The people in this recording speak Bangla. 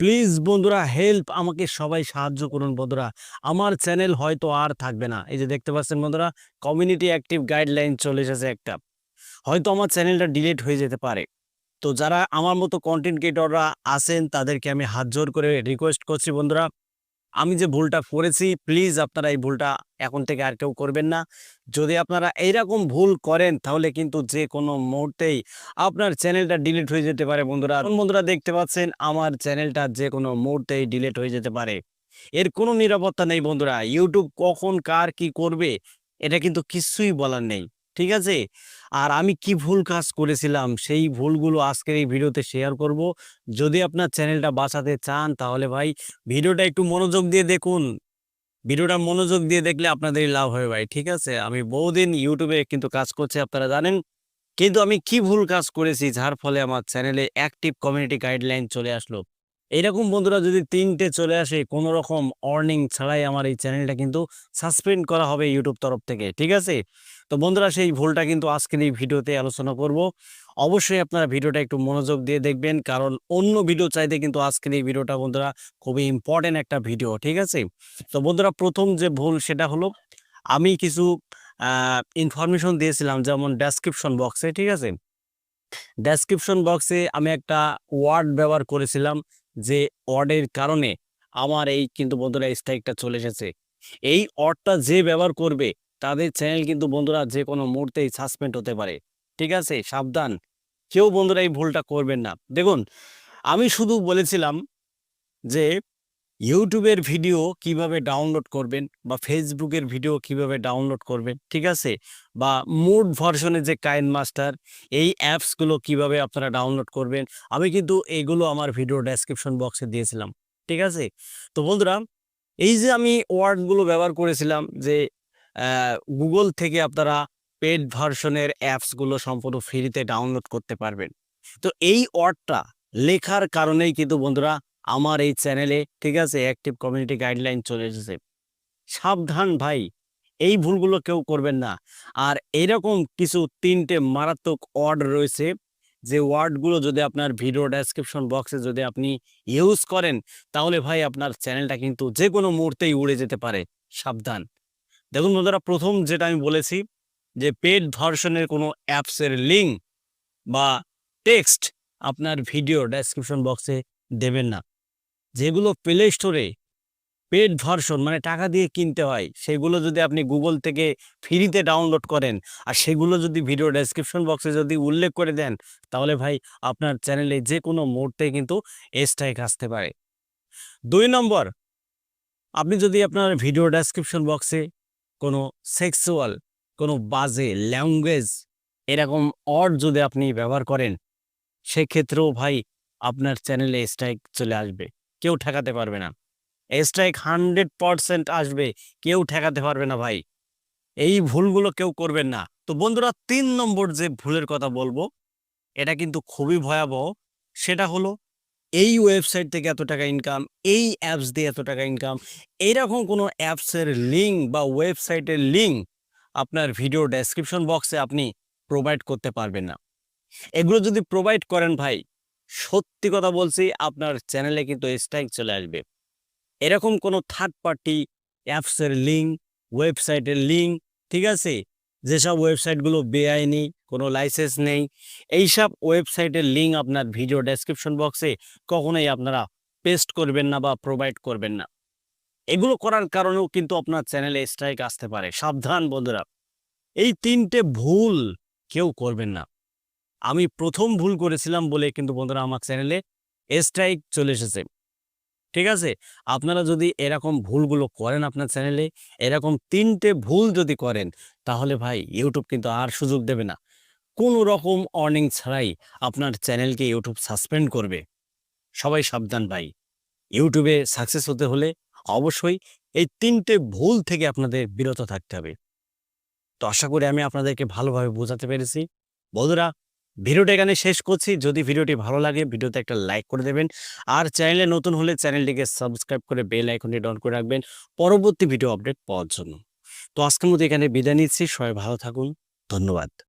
প্লিজ বন্ধুরা হেল্প আমাকে সবাই সাহায্য করুন বন্ধুরা। আমার চ্যানেল হয়তো আর থাকবে না। এই যে দেখতে পাচ্ছেন বন্ধুরা কমিউনিটি অ্যাক্টিভ গাইডলাইন চলে এসেছে একটা। হয়তো আমার চ্যানেলটা ডিলিট হয়ে যেতে পারে। তো যারা আমার মতো কন্টেন্ট ক্রিয়েটররা আছেন, তাদেরকে আমি হাত জোর করে রিকোয়েস্ট করছি বন্ধুরা। আমি যে ভুলটা করেছি প্লিজ আপনারা এই ভুলটা এখন থেকে আর কেউ করবেন না। যদি আপনারা এইরকম ভুল করেন, তাহলে কিন্তু যে কোনো মুহূর্তেই আপনার চ্যানেলটা ডিলিট হয়ে যেতে পারে, বন্ধুরা। বন্ধুরা দেখতে পাচ্ছেন, আমার চ্যানেলটা যে কোনো মুহূর্তেই ডিলিট হয়ে যেতে পারে। এর কোনো নিরাপত্তা নেই, বন্ধুরা। ইউটিউব কখন, কার কি করবে, এটা কিন্তু কিছুই বলার নেই। ঠিক আছে? আর আমি কি ভুল কাজ করেছিলাম, সেই ভুলগুলো আজকের এই ভিডিওতে শেয়ার করব। যদি আপনার চ্যানেলটা বাঁচাতে চান, তাহলে ভাই ভিডিওটা একটু মনোযোগ দিয়ে দেখুন। ভিডিওটা মনোযোগ দিয়ে দেখলে আপনাদেরই লাভ হবে ভাই, ঠিক আছে? আমি বহুদিন ইউটিউবে কিন্তু কাজ করছি, আপনারা জানেন। কিন্তু আমি কি ভুল কাজ করেছি, যার ফলে আমার চ্যানেলে অ্যাক্টিভ কমিউনিটি গাইডলাইন চলে আসলো। এইরকম বন্ধুরা যদি তিনটে চলে আসে কোনো রকম অর্নিং ছাড়াই আমার এই চ্যানেলটা কিন্তু সাসপেন্ড করা হবে ইউটিউব তরফ থেকে, ঠিক আছে? তো বন্ধুরা, সেই ভুলটা কিন্তু আজকের এই ভিডিওতে আলোচনা করব। অবশ্যই আপনারা ভিডিওটা একটু মনোযোগ দিয়ে দেখবেন, কারণ অন্য ভিডিও চাইতে কিন্তু আজকের এই ভিডিওটা বন্ধুরা খুবই ইম্পর্টেন্ট একটা ভিডিও ঠিক আছে? তো বন্ধুরা, প্রথম যে ভুল সেটা হলো, আমি কিছু ইনফরমেশন দিয়েছিলাম যেমন ডেসক্রিপশন বক্সে ঠিক আছে? ডেসক্রিপশন বক্সে আমি একটা ওয়ার্ড ব্যবহার করেছিলাম যে অডের কারণে আমার এই কিন্তু বন্ধুরা স্ট্রাইকটা চলে এসেছে। এই অডটা যে ব্যবহার করবে, তাদের চ্যানেল কিন্তু বন্ধুরা যে কোনো মুহূর্তেই সাসপেন্ড হতে পারে। ঠিক আছে? সাবধান। কেউ বন্ধুরা এই ভুলটা করবেন না। দেখুন, আমি শুধু বলেছিলাম যে ইউটিউবের ভিডিও কীভাবে ডাউনলোড করবেন বা ফেসবুকের ভিডিও কীভাবে ডাউনলোড করবেন, ঠিক আছে? বা মুড ভার্সনের যে কাইন মাস্টার এই অ্যাপসগুলো কীভাবে আপনারা ডাউনলোড করবেন, আমি কিন্তু এইগুলো আমার ভিডিও ডেসক্রিপশন বক্সে দিয়েছিলাম, ঠিক আছে? তো বন্ধুরা, এই যে আমি ওয়ার্ডগুলো ব্যবহার করেছিলাম যে গুগল থেকে আপনারা পেড ভার্সনের অ্যাপসগুলো সম্পূর্ণ ফ্রিতে ডাউনলোড করতে পারবেন। তো এই ওয়ার্ডটা লেখার কারণেই কিন্তু বন্ধুরা আমার এই চ্যানেলে, ঠিক আছে অ্যাক্টিভ কমিউনিটি গাইডলাইন চলে এসেছে। সাবধান ভাই, এই ভুলগুলো কেউ করবেন না। আর এরকম কিছু তিনটে মারাত্মক ওয়ার্ড রয়েছে, যে ওয়ার্ডগুলো যদি আপনার ভিডিও ডেসক্রিপশন বক্সে যদি আপনি ইউজ করেন, তাহলে ভাই আপনার চ্যানেলটা কিন্তু যে কোনো মুহূর্তেই উড়ে যেতে পারে। সাবধান। দেখুন বন্ধুরা, প্রথম যেটা আমি বলেছি, যে পেড ভার্সনের কোনো অ্যাপসের লিঙ্ক বা টেক্সট আপনার ভিডিও ডেসক্রিপশন বক্সে দেবেন না। যেগুলো প্লে স্টোরে পেড ভার্সন মানে টাকা দিয়ে কিনতে হয়, সেগুলো যদি আপনি গুগল থেকে ফ্রিতে ডাউনলোড করেন, আর সেগুলো যদি ভিডিও ডেসক্রিপশন বক্সে যদি উল্লেখ করে দেন, তাহলে ভাই আপনার চ্যানেলে যে কোনো মুহূর্তে কিন্তু স্ট্রাইক আসতে পারে। দুই নম্বর, আপনি যদি আপনার ভিডিও ডেসক্রিপশন বক্সে কোনো সেক্সুয়াল কোনো বাজে ল্যাঙ্গুয়েজ এরকম অড যদি আপনি ব্যবহার করেন, সেক্ষেত্রেও ভাই আপনার চ্যানেলে স্ট্রাইক চলে আসবে। কেউ ঠেকাতে পারবে না। স্ট্রাইক হান্ড্রেড পারসেন্ট আসবে, কেউ ঠেকাতে পারবে না ভাই। এই ভুলগুলো কেউ করবেন না। তো বন্ধুরা, তিন নম্বর যে ভুলের কথা বলব, এটা কিন্তু খুবই ভয়াবহ। সেটা হলো, এই ওয়েবসাইট থেকে এত টাকা ইনকাম এই অ্যাপস দিয়ে এত টাকা ইনকাম এইরকম কোনো অ্যাপসের লিঙ্ক বা ওয়েবসাইটের লিঙ্ক আপনার ভিডিও ডেসক্রিপশন বক্সে আপনি প্রোভাইড করতে পারবেন না। এগুলো যদি প্রোভাইড করেন ভাই সত্যি কথা বলছি, আপনার চ্যানেলে কিন্তু স্ট্রাইক চলে আসবে। এরকম কোনো থার্ড পার্টি অ্যাপসের লিঙ্ক ওয়েবসাইটের লিঙ্ক ঠিক আছে? যেসব ওয়েবসাইটগুলো বেআইনি, কোনো লাইসেন্স নেই, এইসব ওয়েবসাইটের লিঙ্ক আপনার ভিডিও ডেসক্রিপশন বক্সে কখনোই আপনারা পেস্ট করবেন না বা প্রোভাইড করবেন না। এগুলো করার কারণেও কিন্তু আপনার চ্যানেলে স্ট্রাইক আসতে পারে। সাবধান, বন্ধুরা। এই তিনটে ভুল কেউ করবেন না। আমি প্রথম ভুল করেছিলাম বলে কিন্তু বন্ধুরা আমার চ্যানেলে স্ট্রাইক চলে এসেছে। ঠিক আছে? আপনারা যদি এরকম ভুলগুলো করেন আপনার চ্যানেলে এরকম তিনটে ভুল যদি করেন, তাহলে ভাই ইউটিউব কিন্তু আর সুযোগ দেবে না। কোনো রকম অর্নিং ছাড়াই আপনার চ্যানেলকে ইউটিউব সাসপেন্ড করবে। সবাই সাবধান ভাই। ইউটিউবে সাকসেস হতে হলে অবশ্যই এই তিনটে ভুল থেকে আপনাদের বিরত থাকতে হবে। তো আশা করি আমি আপনাদেরকে ভালোভাবে বোঝাতে পেরেছি। বন্ধুরা ভিডিওটা এখানে শেষ করছি। যদি ভিডিওটি ভালো লাগে, ভিডিওতে একটা লাইক করে দেবেন। আর চ্যানেলে নতুন হলে চ্যানেলটিকে সাবস্ক্রাইব করে বেল আইকনটি ডন করে রাখবেন পরবর্তী ভিডিও আপডেট পাওয়ার জন্য। তো আজকের মতো এখানে বিদায় নিচ্ছি। সবাই ভালো থাকুন। ধন্যবাদ।